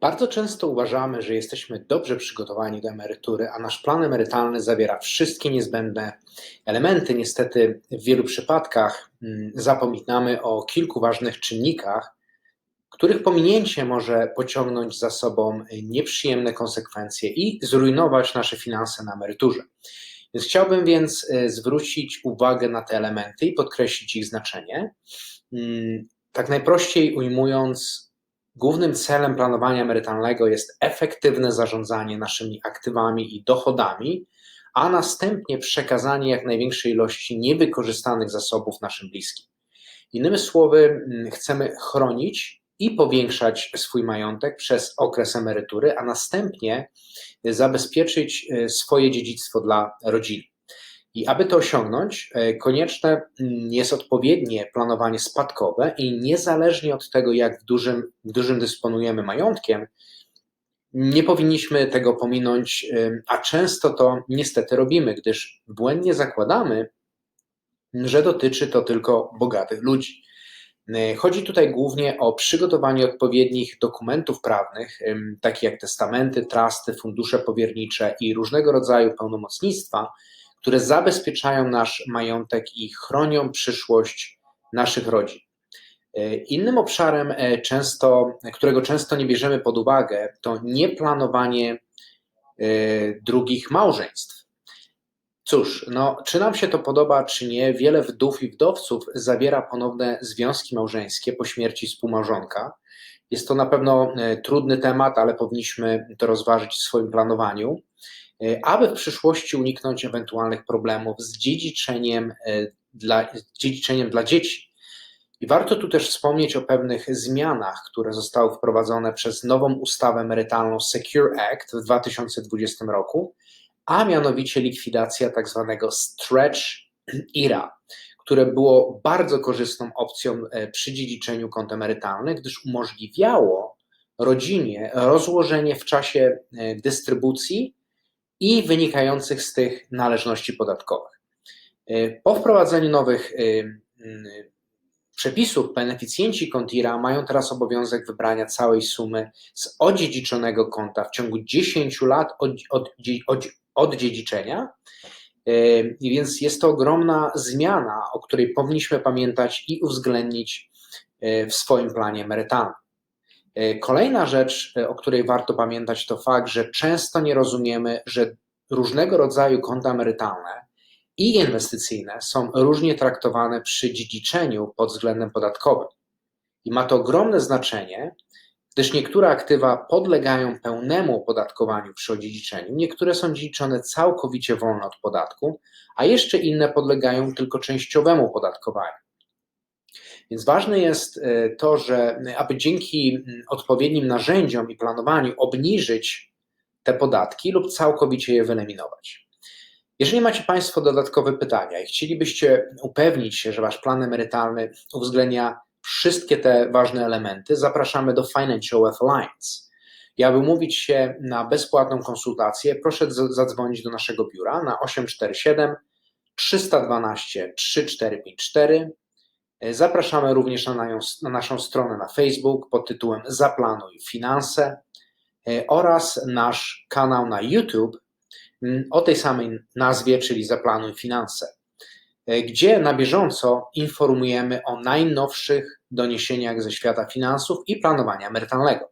Bardzo często uważamy, że jesteśmy dobrze przygotowani do emerytury, a nasz plan emerytalny zawiera wszystkie niezbędne elementy. Niestety, w wielu przypadkach mm, zapominamy o kilku ważnych czynnikach, których pominięcie może pociągnąć za sobą nieprzyjemne konsekwencje i zrujnować nasze finanse na emeryturze. Więc chciałbym więc e, zwrócić uwagę na te elementy i podkreślić ich znaczenie. Mm, tak najprościej ujmując, Głównym celem planowania emerytalnego jest efektywne zarządzanie naszymi aktywami i dochodami, a następnie przekazanie jak największej ilości niewykorzystanych zasobów naszym bliskim. Innymi słowy, mm, chcemy chronić i powiększać swój majątek przez okres emerytury, a następnie zabezpieczyć e, swoje dziedzictwo dla rodziny. I aby to osiągnąć, e, konieczne mm, jest odpowiednie planowanie spadkowe i niezależnie od tego, jak dużym, dużym dysponujemy majątkiem, nie powinniśmy tego pominąć, a często to niestety robimy, gdyż błędnie zakładamy, że dotyczy to tylko bogatych ludzi. E, chodzi tutaj głównie o przygotowanie odpowiednich dokumentów prawnych, takich jak testamenty, trusty, fundusze powiernicze i różnego rodzaju pełnomocnictwa, które zabezpieczają nasz majątek i chronią przyszłość naszych rodzin. E, innym obszarem, e, często, którego często nie bierzemy pod uwagę, to nieplanowanie e, drugich małżeństw. Cóż, no, czy nam się to podoba, czy nie, wiele wdów i wdowców zawiera ponowne związki małżeńskie po śmierci współmałżonka. Jest to na pewno trudny temat, ale powinniśmy to rozważyć w swoim planowaniu. E, aby w przyszłości uniknąć ewentualnych problemów z dziedziczeniem e, dla, dziedziczeniem dla dzieci. I warto tu też wspomnieć o pewnych zmianach, które zostały wprowadzone przez nową ustawę emerytalną Secure Act w 2020 roku, a mianowicie likwidacja tak zwanego stretch IRA, które było bardzo korzystną opcją e, przy dziedziczeniu kont emerytalnych, gdyż umożliwiało rodzinie rozłożenie w czasie dystrybucji i wynikających z tych należności podatkowych. Y, po wprowadzeniu nowych y, przepisów beneficjenci kontira mają teraz obowiązek wybrania całej sumy z odziedziczonego konta w ciągu 10 lat od, od, od, od dziedziczenia. I więc jest to ogromna zmiana, o której powinniśmy pamiętać i uwzględnić w swoim planie emerytalnym. E, kolejna rzecz, e, o której warto pamiętać, to fakt, że często nie rozumiemy, że różnego rodzaju konta emerytalne i inwestycyjne są różnie traktowane przy dziedziczeniu pod względem podatkowym. I ma to ogromne znaczenie, gdyż niektóre aktywa podlegają pełnemu opodatkowaniu przy odziedziczeniu, niektóre są dziedziczone całkowicie wolno od podatku, a jeszcze inne podlegają tylko częściowemu opodatkowaniu. Więc ważne jest e, to, że aby dzięki odpowiednim narzędziom i planowaniu obniżyć te podatki lub całkowicie je wyeliminować. Jeżeli macie Państwo dodatkowe pytania i chcielibyście upewnić się, że Wasz plan emerytalny uwzględnia wszystkie te ważne elementy, zapraszamy do Financial Wealth Alliance. I aby umówić się na bezpłatną konsultację, proszę zadzwonić do naszego biura na 847 312 3454 Zapraszamy również na, na naszą stronę na Facebook pod tytułem Zaplanuj Finanse e, oraz nasz kanał na YouTube mm, o tej samej nazwie, czyli Zaplanuj Finanse, e, gdzie na bieżąco informujemy o najnowszych doniesieniach ze świata finansów i planowania emerytalnego.